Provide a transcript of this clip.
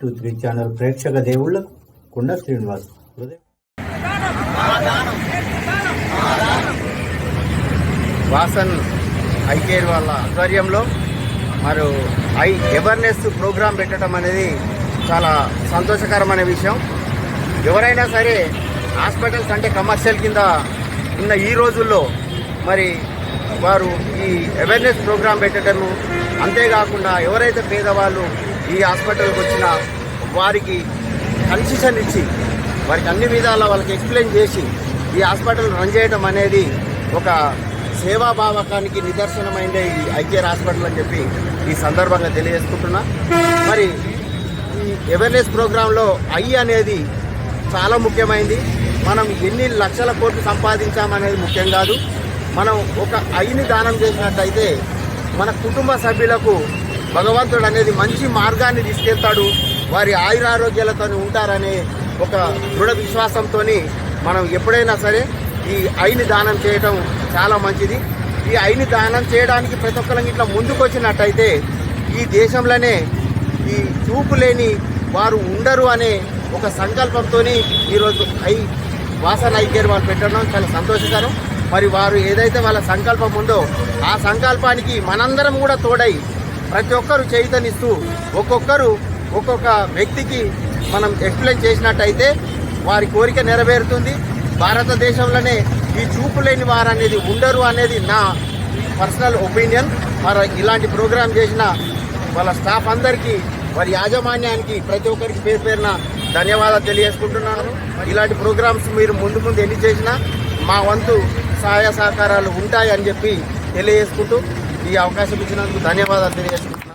Three channel ప్రేక్షక దేవుళ్ళకు కుండ శ్రీనివాస్ వాసన్ ఐకేర్ వాళ్ళ ఆధ్వర్యంలో మరి ఐ అవేర్నెస్ ప్రోగ్రాం పెట్టడం అనేది చాలా సంతోషకరమైన విషయం. ఎవరైనా సరే హాస్పిటల్స్ అంటే కమర్షియల్ కింద ఉన్న ఈ రోజుల్లో మరి వారు ఈ అవేర్నెస్ ప్రోగ్రాం పెట్టడము అంతేకాకుండా ఎవరైతే పేదవాళ్ళు ఈ హాస్పిటల్కి వచ్చినా వారికి కన్సెషన్ ఇచ్చి వారికి అన్ని విధాల వాళ్ళకి ఎక్స్ప్లెయిన్ చేసి ఈ హాస్పిటల్ రన్ చేయడం అనేది ఒక సేవాభావకానికి నిదర్శనమైందే ఈ ఐకేర్ హాస్పిటల్ అని చెప్పి ఈ సందర్భంగా తెలియజేసుకుంటున్నా. మరి ఈ అవేర్నెస్ ప్రోగ్రాంలో ఐ అనేది చాలా ముఖ్యమైనది మనం ఎన్ని లక్షల కోట్లు సంపాదించామనేది ముఖ్యం కాదు. మనం ఒక ఐని దానం చేసినట్టయితే మన కుటుంబ సభ్యులకు భగవంతుడు అనేది మంచి మార్గాన్ని తీసుకెళ్తాడు. వారి ఆయురారోగ్యాలతో ఉంటారనే ఒక దృఢ విశ్వాసంతో మనం ఎప్పుడైనా సరే ఈ ఐని దానం చేయటం చాలా మంచిది. ఈ ఐని దానం చేయడానికి ప్రతి ఒక్కరం ఇట్లా ముందుకు వచ్చినట్టయితే ఈ దేశంలోనే ఈ చూపు లేని వారు ఉండరు అనే ఒక సంకల్పంతో ఈరోజు ఐ వాసన ఐకేర్ వాళ్ళు పెట్టడం చాలా సంతోషకరం. మరి వారు ఏదైతే వాళ్ళ సంకల్పం ఉందో ఆ సంకల్పానికి మనందరం కూడా తోడై ప్రతి ఒక్కరు చైతన్యస్తూ ఒక్కొక్కరు ఒక్కొక్క వ్యక్తికి మనం ఎక్స్ప్లెయిన్ చేసినట్టయితే వారి కోరిక నెరవేరుతుంది. భారతదేశంలోనే ఈ చూపు లేని వారు అనేది ఉండరు అనేది నా పర్సనల్ ఒపీనియన్ మరి ఇలాంటి ప్రోగ్రాం చేసిన వాళ్ళ స్టాఫ్ అందరికీ వారి యాజమాన్యానికి ప్రతి ఒక్కరికి పేరు పేరున ధన్యవాదాలు తెలియజేసుకుంటున్నాను. ఇలాంటి ప్రోగ్రామ్స్ మీరు ముందు ముందు ఎన్ని చేసినా మా వంతు సహాయ సహకారాలు ఉంటాయి అని చెప్పి తెలియజేసుకుంటూ ఈ అవకాశం ఇచ్చినందుకు ధన్యవాదాలు తెలియజేసుకుంటున్నాను.